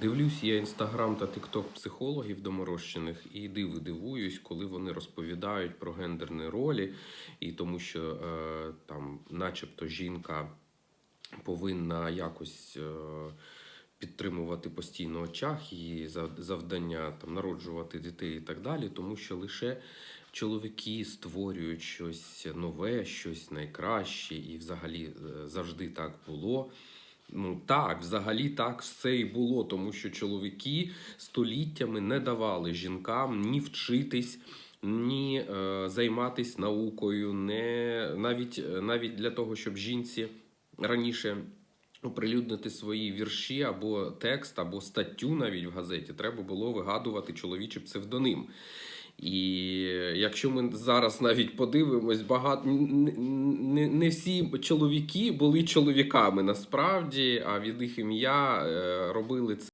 Дивлюсь я інстаграм та тикток психологів доморощених і диви дивуюсь, коли вони розповідають про гендерні ролі, і тому що е, там, начебто, жінка повинна якось. Е, Підтримувати постійно очах її завдання там народжувати дітей і так далі, тому що лише чоловіки створюють щось нове, щось найкраще, і взагалі е, завжди так було. Ну так, взагалі так все і було, тому що чоловіки століттями не давали жінкам ні вчитись, ні е, займатися наукою, не навіть, е, навіть для того, щоб жінці раніше оприлюднити свої вірші або текст, або статтю навіть в газеті, треба було вигадувати чоловічий псевдоним. І якщо ми зараз навіть подивимось, багато не, не, всі чоловіки були чоловіками насправді, а від їх ім'я е, робили це.